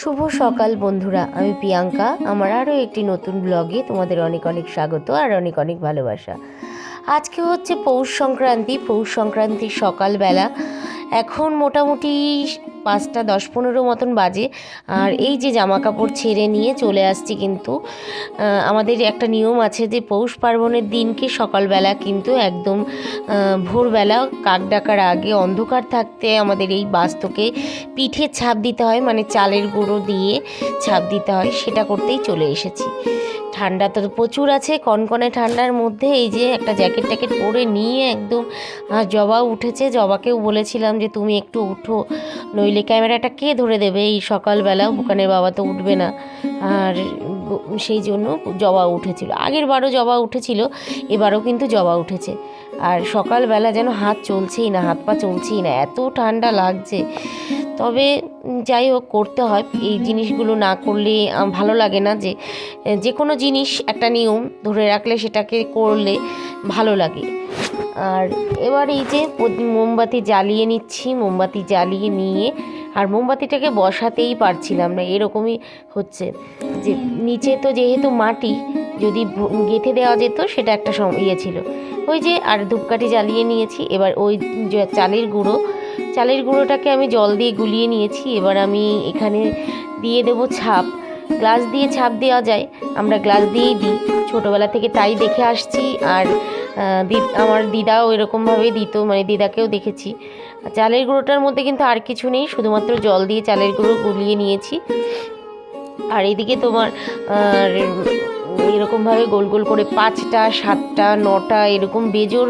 শুভ সকাল বন্ধুরা, আমি প্রিয়াঙ্কা। আমার আরও একটি নতুন ব্লগে তোমাদের অনেক অনেক স্বাগত আর অনেক অনেক ভালোবাসা। আজকে হচ্ছে পৌষ সংক্রান্তি, পৌষ সংক্রান্তির সকালবেলা এখন মোটামুটি পাঁচটা, দশ, পনেরো মতন বাজে। আর এই যে জামা কাপড় ছেড়ে নিয়ে চলে আসছি কিন্তু আমাদের একটা নিয়ম আছে যে পৌষ পার্বণের দিনকে সকালবেলা কিন্তু একদম ভোরবেলা কাক ডাকার আগে অন্ধকার থাকতে আমাদের এই বাস্তকে পিঠে ছাপ দিতে হয় মানে চালের গুঁড়ো দিয়ে ছাপ দিতে হয়, সেটা করতেই চলে এসেছি। ঠান্ডা তো প্রচুর আছে, কনকনে ঠান্ডার মধ্যে এই যে একটা জ্যাকেট ট্যাকেট পরে নিয়ে একদম জবা উঠেছে। জবাকেও বলেছিলাম যে তুমি একটু উঠো, নইলে ক্যামেরাটা কে ধরে দেবে? এই সকালবেলা ওখানে বাবা তো উঠবে না। আর সেই জন্য জবা উঠেছিল। আগের বারও জবা উঠেছিল, এবারও কিন্তু জবা উঠেছে। আর সকালবেলা যেন হাত চলছেই না, হাত পা চলছেই না, এত ঠান্ডা লাগছে। তবে যাই হোক, করতে হয়। এই জিনিসগুলো না করলে ভালো লাগে না যে যে কোনো জিনিস, একটা নিয়ম ধরে রাখলে সেটাকে করলে ভালো লাগে। আর এবার এই যে মোমবাতি জ্বালিয়ে নিচ্ছি, মোমবাতি জ্বালিয়ে নিয়ে, আর মোমবাতিটাকে বসাতেই পারছিলাম না, এরকমই হচ্ছে। যে, নিচে তো যেহেতু মাটি, যদি গেঁথে দেওয়া যেত, সেটা একটা ইয়ে ছিল। ওই যে আর ধূপকাঠি জ্বালিয়ে নিয়েছি। এবার ওই চালের গুঁড়ো। চালের গুঁড়োটাকে আমি জল দিয়ে গুলিয়ে নিয়েছি। এবার আমি এখানে দিয়ে দেব ছাপ। গ্লাস দিয়ে ছাপ দেওয়া যায়। আমরা গ্লাস দিয়েই দিই। ছোটোবেলা থেকে তাই দেখে আসছি। আর আমার দিদাও এরকমভাবেই দিত। মানে দিদাকেও দেখেছি। চালের গুঁড়োটার মধ্যে কিন্তু আর কিছু নেই। শুধুমাত্র জল দিয়ে চালের গুঁড়ো গুলিয়ে নিয়েছি। আর এদিকে তোমার এরকমভাবে গোল গোল করে পাঁচটা, সাতটা, নটা এরকম বেজোর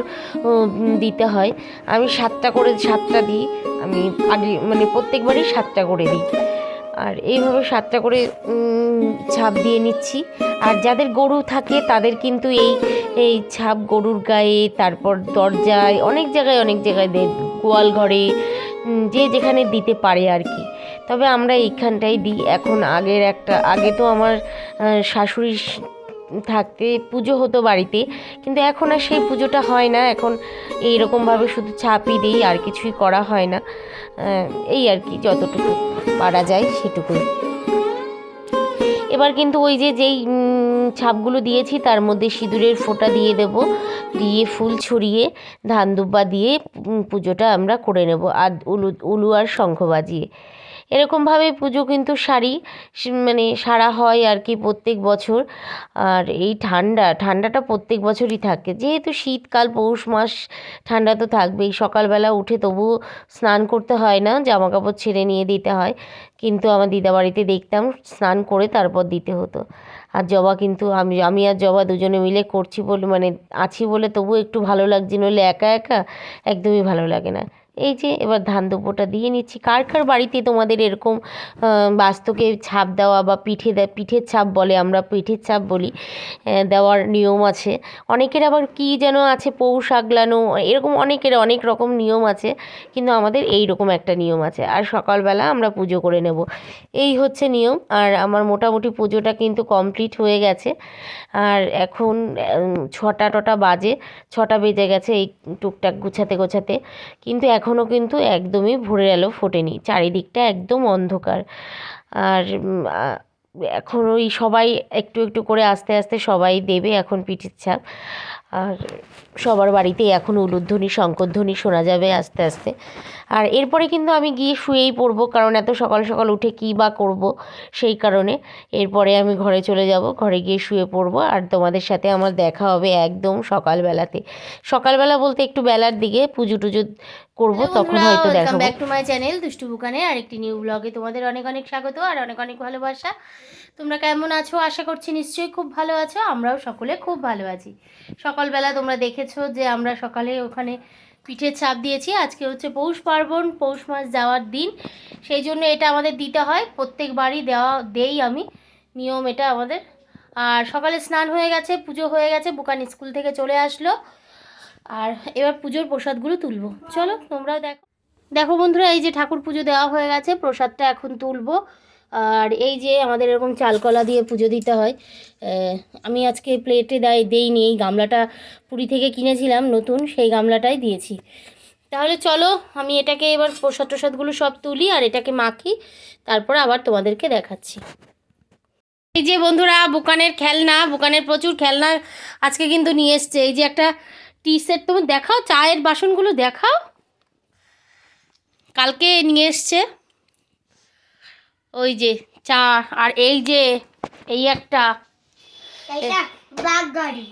দিতে হয়। আমি সাতটা করে, সাতটা দিই। আমি আগে মানে প্রত্যেকবারই সাতটা করে দিই। আর এইভাবে সাতটা করে ছাপ দিয়ে নিচ্ছি। আর যাদের গরু থাকে তাদের কিন্তু এই এই ছাপ গরুর গায়ে, তারপর দরজায়, অনেক জায়গায় অনেক জায়গায় গোয়াল ঘরে যে যেখানে দিতে পারে আর কি। তবে আমরা এইখানটাই দিই। এখন আগের একটা, আগে তো আমার শাশুড়ি থাকতে পুজো হতো বাড়িতে, কিন্তু এখন আর সেই পুজোটা হয় না। এখন এইরকমভাবে শুধু ছাপই দিই, আর কিছুই করা হয় না। এই আর কি, যতটুকু পারা যায় সেটুকুই। এবার কিন্তু ওই যে, যেই ছাপগুলো দিয়েছি, তার মধ্যে সিঁদুরের ফোঁটা দিয়ে দেব। দিয়ে ফুল ছড়িয়ে, ধান দুব্বা দিয়ে পুজোটা আমরা করে নেব। আর উলু উলু আর শঙ্খ বাজিয়ে। এরকমভাবে পুজো কিন্তু সারি মানে সারা হয় আর কি প্রত্যেক বছর। আর এই ঠান্ডা, ঠান্ডাটা প্রত্যেক বছরই থাকে। যেহেতু শীতকাল, পৌষ মাস, ঠান্ডা তো থাকবেই। সকালবেলা উঠে তবুও স্নান করতে হয় না জামা কাপড় ছেড়ে নিয়ে দিতে হয়। কিন্তু আমার দিদাবাড়িতে দেখতাম স্নান করে তারপর দিতে হতো। আর জবা কিন্তু আমি আমি আর জবা দুজনে মিলে করছি বলে মানে আছি বলে তবু একটু ভালো লাগছে। নইলে একা একা একদমই ভালো লাগে না। এই যে, এবার ধান দুপোটা দিয়ে নিচ্ছি। কার কার বাড়িতে তোমাদের এরকম বাস্তুকে ছাপ দেওয়া বা পিঠে দেয় পিঠের ছাপ বলে আমরা পিঠের ছাপ বলি দেওয়ার নিয়ম আছে। অনেকের আবার কি যেন আছে, পৌষ আগলানো, এরকম অনেকের অনেক রকম নিয়ম আছে, কিন্তু আমাদের এই রকম একটা নিয়ম আছে। আর সকালবেলা আমরা পুজো করে নেব। এই হচ্ছে নিয়ম। আর আমার মোটামুটি পুজোটা কিন্তু কমপ্লিট হয়ে গেছে। আর এখন ছটা টটা বাজে, ছটা বেজে গেছে এই টুকটাক গুছাতে গোছাতে। কিন্তু এখনও কিন্তু একদমই ভোরের আলো ফোটেনি। চারিদিকটা একদম অন্ধকার। আর এখন ওই সবাই একটু একটু করে আস্তে আস্তে সবাই দেবে এখন পিঠের ছাপ। আর সবার বাড়িতেই এখন উলুধ্বনি, শঙ্করধ্বনি শোনা যাবে আস্তে আস্তে। আর এরপরে কিন্তু আমি গিয়ে শুয়েই পড়ব, কারণ এত সকাল সকাল উঠে কী বা করব সেই কারণে। এরপরে আমি ঘরে চলে যাব, ঘরে গিয়ে শুয়ে পড়ব। আর তোমাদের সাথে আমার দেখা হবে একদম সকালবেলাতে। সকালবেলা বলতে একটু বেলার দিকে পুজো টুজো করব তখন হয়তো দেখাবো। ব্যাক টু মাই চ্যানেল দুষ্টু বুকানে আরেকটি নিউ ব্লগে তোমাদের অনেক অনেক স্বাগত আর অনেক অনেক ভালোবাসা। তোমরা কেমন আছো? আশা করছি নিশ্চয়ই খুব ভালো আছো আমরাও সকলে খুব ভালো আছি। সকালবেলা তোমরা দেখেছ যে আমরা সকালে ওখানে পিঠের ছাপ দিয়েছি আজকে হচ্ছে পৌষ পার্বণ পৌষ মাস যাওয়ার দিন। সেই জন্য এটা আমাদের দিতে হয় প্রত্যেকবারই দেওয়া দেই আমি নিয়ম এটা আমাদের। আর সকালে স্নান হয়ে গেছে পুজো হয়ে গেছে বুকান স্কুল থেকে চলে আসলো। আর এবার পুজোর প্রসাদগুলো তুলবো। চলো, তোমরাও দেখো। দেখো বন্ধুরা, এই যে ঠাকুর পুজো দেওয়া হয়ে গেছে, প্রসাদটা এখন তুলবো। আর এই যে আমাদের এরকম চালকলা দিয়ে পুজো দিতে হয় আমি আজকে প্লেটে দেয়, দেইনি, এই গামলাটা পুরী থেকে কিনেছিলাম নতুন, সেই গামলাটাই দিয়েছি। তাহলে চলো, আমি এটাকে এবার প্রসাদ টসাদগুলো সব তুলি আর এটাকে মাখি, তারপরে আবার তোমাদেরকে দেখাচ্ছি। এই যে বন্ধুরা, বুকানের খেলনা, বুকানের প্রচুর খেলনা আজকে কিন্তু নিয়ে এসছে। এই যে একটা টি সেট তুমি দেখাও চায়ের বাসনগুলো দেখাও। কালকে নিয়ে এসছে। ওই যে চা আর এই যে এই একটা।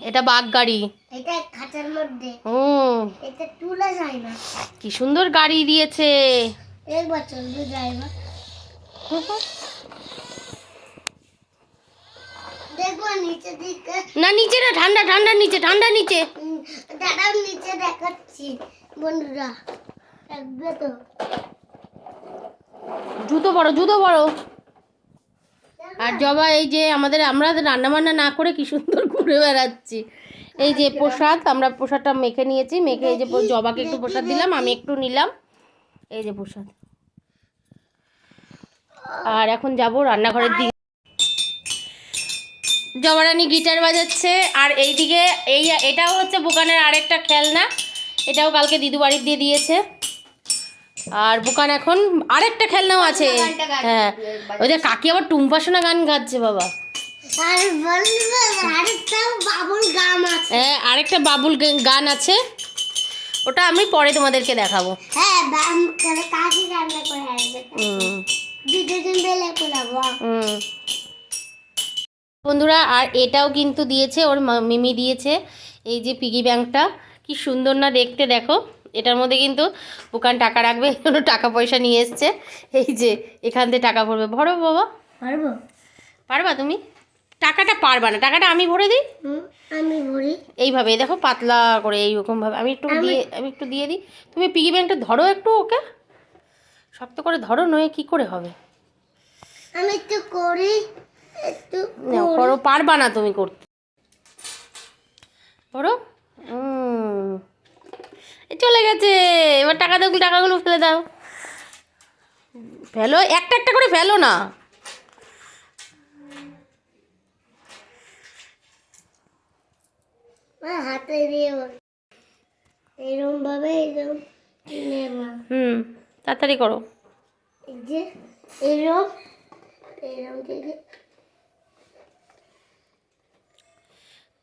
এটা বাঘ গাড়ি এটা খাঁচার মধ্যে। হুম। এটা তুলে যায় না। কি সুন্দর গাড়ি দিয়েছে। ড্রাইভার না নিচে না ঠান্ডা ঠান্ডা নিচে ঠান্ডা নিচে। দাঁড়াও নিচে দেখাচ্ছি বন্ধুরা। তো? জুতো বড় জুতো বড় আর জবা এই যে আমাদের আমরা রান্না বান্না না করে কি সুন্দর ঘুরে বেড়াচ্ছি। এই যে প্রসাদ আমরা প্রসাদটা মেখে নিয়েছি মেখে এই যে জবাকে একটু প্রসাদ দিলাম আমি একটু নিলাম। এই যে প্রসাদ। আর এখন যাব রান্নাঘরের দিকে। জবারানি গিটার বাজাচ্ছে। আর এইদিকে এই এটাও হচ্ছে বুকানের আরেকটা খেলনা। এটাও কালকে দিদু বাড়ির দিয়ে দিয়েছে। আর বুকান এখন আরেকটা খেলনাও আছে। হ্যাঁ। ওই যে কাকি আবার টুম্পাসোনা গান গাচ্ছে বাবা। হ্যাঁ আরেকটা বাবুল গান আছে। ওটা আমি পরে তোমাদেরকে দেখাবো। হ্যাঁ কাকি রান্না করে আসবে। দুজন বেলে হুম। বন্ধুরা আর এটাও কিন্তু দিয়েছে ওর মিমি দিয়েছে এই যে পিগি ব্যাংকটা। কি সুন্দর না দেখতে দেখো। এটার মধ্যে কিন্তু দোকান টাকা রাখবে জন্য টাকা পয়সা নিয়ে এসছে। এই যে এখান থেকে টাকা ভরবে। ভরো বাবা। পারব? পারবা তুমি? টাকাটা পারবা না। টাকাটা আমি ভরে দিই? আমি ভরি। এইভাবে দেখো পাতলা করে এইরকম ভাবে আমি একটু দিয়ে আমি একটু দিয়ে দিই। তুমি পিগি ব্যাংকটা ধরো একটু ওকে। শক্ত করে ধরো নয় কি করে হবে? আমি একটু করি। করো পারবা না তুমি করতে। করো এই চলে গেছে। এবার টাকা দাও টাকাগুলো ফেলে দাও। ফেলো একটা একটা করে ফেলো না। হাতে দিয়ে এরকম ভাবে এরকম নেব হুম তাড়াতাড়ি করো। এই যে এরকম এরকম থেকে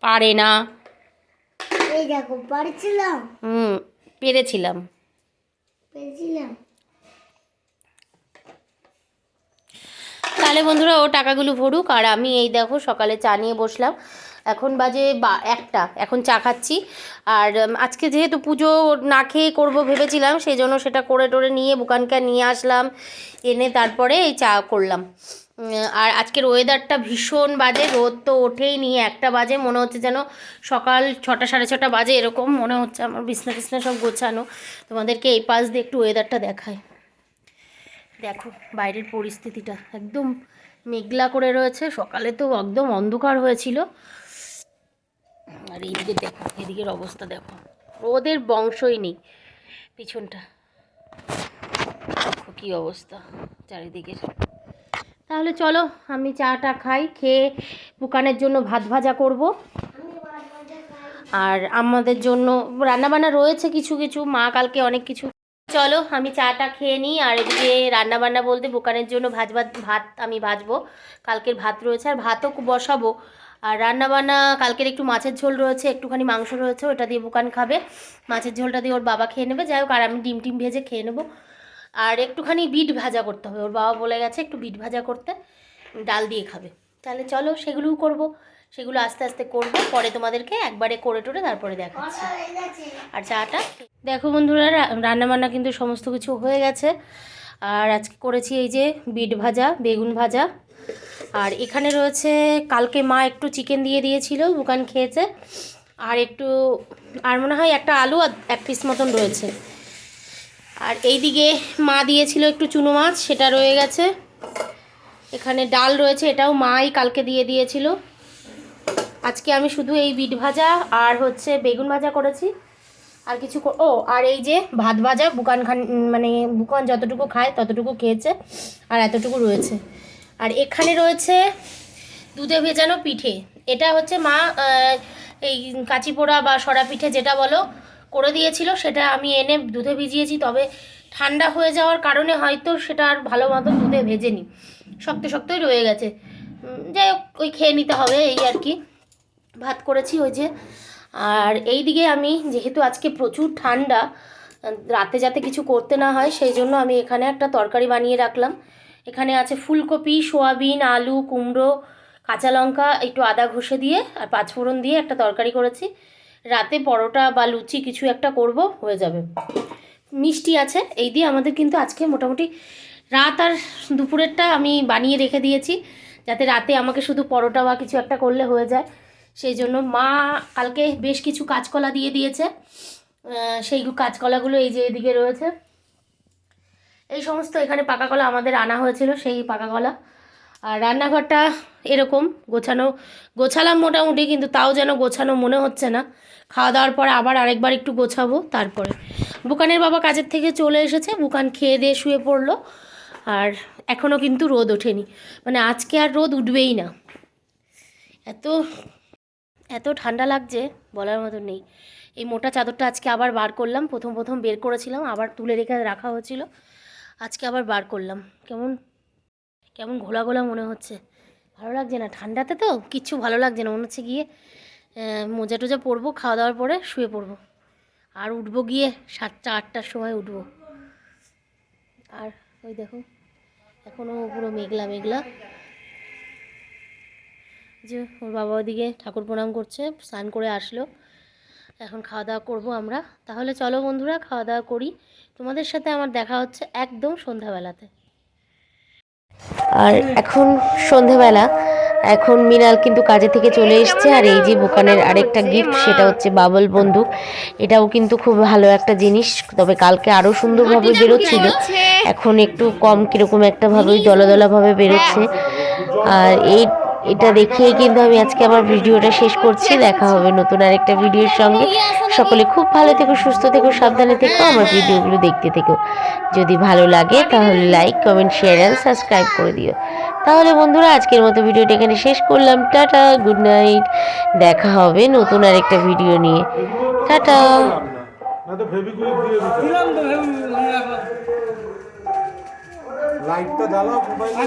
পারে না। এই দেখো পারছিলাম। হুম পেরেছিলাম। পেরেছিলাম। তাহলে বন্ধুরা ও টাকাগুলো ভরুক আর আমি এই দেখো সকালে চা নিয়ে বসলাম। এখন বাজে বা, একটা, এখন চা খাচ্ছি। আর আজকে যেহেতু পুজো না খেয়ে করব ভেবেছিলাম সেই জন্য সেটা করে টোরে নিয়ে, বুকানকে নিয়ে আসলাম, এনে তারপরে এই চা করলাম। আর আজকের ওয়েদারটা ভীষণ বাজে, রোদ তো ওঠেই নিয়ে একটা বাজে, মনে হচ্ছে যেন সকাল ছটা, সাড়ে ছটা বাজে, এরকম মনে হচ্ছে আমার বিছনা টিছনা সব গোছানো। তোমাদেরকে এই পাশ দিয়ে একটু ওয়েদারটা দেখায় দেখো, বাইরের পরিস্থিতিটা, একদম মেঘলা করে রয়েছে, সকালে তো একদম অন্ধকার হয়েছিল। আর এইদিকে দেখো, এদিকের অবস্থা দেখো। ওদের বংশই নেই পিছনটা। দেখো কী অবস্থা চারিদিকের। তাহলে চলো, আমি চাটা খাই, খেয়ে বুকানের জন্য ভাত ভাজা করব। আর আমাদের জন্য রান্নাবান্না রয়েছে কিছু কিছু, মা কালকে অনেক কিছু। চলো, আমি চাটা খেয়ে নিই, আর এদিকে রান্নাবান্না বলতে বোকানের জন্য ভাজ ভাত আমি ভাজবো। কালকের ভাত রয়েছে, আর ভাতও বসাবো। আর রান্নাবান্না, কালকের একটু মাছের ঝোল রয়েছে, একটুখানি মাংস রয়েছে, ওটা দিয়ে বোকান খাবে। মাছের ঝোলটা দিয়ে ওর বাবা খেয়ে নেবে। যাই হোক, আর আমি ডিম টিম ভেজে খেয়ে নেব। আর একটুখানি বিট ভাজা করতে হবে। ওর বাবা বলে গেছে একটু বিট ভাজা করতে, ডাল দিয়ে খাবে। তাহলে চলো সেগুলোও করব। সেগুলো আস্তে আস্তে করব। পরে তোমাদেরকে একবারে করে টোরে তারপরে দেখাচ্ছি। আর চাটা? দেখো বন্ধুরা রান্নাবান্না কিন্তু সমস্ত কিছু হয়ে গেছে। আর আজকে করেছি এই যে বিট ভাজা, বেগুন ভাজা। আর এখানে রয়েছে, কালকে মা একটু চিকেন দিয়ে দিয়েছিল দোকান খেয়েছে। আর একটু, আর মনে হয় একটা আলু আর এক পিস মতন রয়েছে। আর এইদিকে মা দিয়েছিল একটু চুনো মাছ, সেটা রয়ে গেছে। এখানে ডাল রয়েছে, এটাও মাই কালকে দিয়ে দিয়েছিল। আজকে আমি শুধু এই বিট ভাজা আর হচ্ছে বেগুন ভাজা করেছি। আর কিছু ও, আর এই যে ভাত ভাজা বুকান খান মানে বুকান যতটুকু খায় ততটুকু খেয়েছে, আর এতটুকু রয়েছে। আর এখানে রয়েছে দুধে ভেজানো পিঠে। এটা হচ্ছে মা এই কাঁচি পোড়া বা সরা পিঠে যেটা বলো, করে দিয়েছিল, সেটা আমি এনে দুধে ভিজিয়েছি, তবে ঠান্ডা হয়ে যাওয়ার কারণে হয়তো সেটা আর ভালো মতো দুধে ভেজেনি। শক্ত শক্তই রয়ে গেছে। যাই হোক, ওই খেয়ে নিতে হবে, এই আর কি। ভাত করেছি ওই যে। আর এই দিকে আমি, যেহেতু আজকে প্রচুর ঠান্ডা, রাতে যাতে কিছু করতে না হয়, সেই জন্য আমি এখানে একটা তরকারি বানিয়ে রাখলাম। এখানে আছে ফুলকপি, সোয়াবিন, আলু, কুমড়ো, কাঁচা লঙ্কা, একটু আদা ঘষে দিয়ে আর পাঁচফোড়ন দিয়ে একটা তরকারি করেছি। রাতে পরোটা বা লুচি কিছু একটা করব, হয়ে যাবে। মিষ্টি আছে, এই দিয়ে আমাদের কিন্তু আজকে মোটামুটি রাত আর দুপুরেরটা আমি বানিয়ে রেখে দিয়েছি, যাতে রাতে আমাকে শুধু পরোটা বা কিছু একটা করলে হয়ে যায়। সেই জন্য মা কালকে বেশ কিছু কাঁচকলা দিয়ে দিয়েছে। সেই কাঁচকলাগুলো এই যে এদিকে রয়েছে। এই সমস্ত এখানে পাকা কলা আমাদের আনা হয়েছিল, সেই পাকা কলা। আর রান্নাঘরটা এরকম, গোছানো, গোছালাম মোটামুটি, কিন্তু তাও যেন গোছানো মনে হচ্ছে না। খাওয়া দাওয়ার পরে আবার আরেকবার একটু গোছাবো তারপরে। বুকানের বাবা কাজের থেকে চলে এসেছে, বুকান খেয়ে দিয়ে শুয়ে পড়ল। আর এখনও কিন্তু রোদ ওঠেনি। মানে আজকে আর রোদ উঠবেই না। এত এত ঠান্ডা লাগছে, বলার মতো নেই। এই মোটা চাদরটা আজকে আবার বার করলাম, প্রথম প্রথম বের করেছিলাম, আবার তুলে রেখে রাখা হয়েছিল। আজকে আবার বার করলাম। কেমন? কেমন ঘোলা ঘোলা মনে হচ্ছে। ভালো লাগছে না? ঠান্ডাতে তো কিচ্ছু ভালো লাগছে না। মনে হচ্ছে গিয়ে মোজা টোজা পরবো, খাওয়া দাওয়ার পরে শুয়ে পড়ব। আর উঠবো গিয়ে সাতটা, আটটার সময় উঠবো। আর ওই দেখো এখনও পুরো মেঘলা মেঘলা। যে ওর বাবা ওদিকে ঠাকুর প্রণাম করছে, স্নান করে আসলো। এখন খাওয়া দাওয়া করব আমরা। তাহলে চলো বন্ধুরা খাওয়া দাওয়া করি। তোমাদের সাথে আমার দেখা হচ্ছে একদম সন্ধ্যাবেলাতে। আর এখন সন্ধেবেলা এখন মিনাল কিন্তু কাজে থেকে চলে এসছে আর এই যে বোকানের আরেকটা গিফট সেটা হচ্ছে বাবল বন্দুক। এটাও কিন্তু খুব ভালো একটা জিনিস তবে কালকে আরও সুন্দরভাবে বেরোচ্ছিল। এখন একটু কম কীরকম একটা ভাবে দলা দলাভাবে বেরোচ্ছে। আর এই এটা দেখিয়ে কিন্তু আমি আজকে আমার ভিডিওটা শেষ করছি। দেখা হবে নতুন আরেকটা ভিডিওর সঙ্গে। সকলে খুব ভালো থেকো সুস্থ থেকো সাবধানে থেকো আমার ভিডিওগুলো দেখতে থেকো। যদি ভালো লাগে তাহলে like comment share and subscribe করে দিও। তাহলে বন্ধুরা আজকের মতো ভিডিওটা এখানে শেষ করলাম। টাটা গুড নাইট দেখা হবে নতুন আরেকটা ভিডিও নিয়ে। টাটা। লাইটটা জ্বালাও মোবাইলে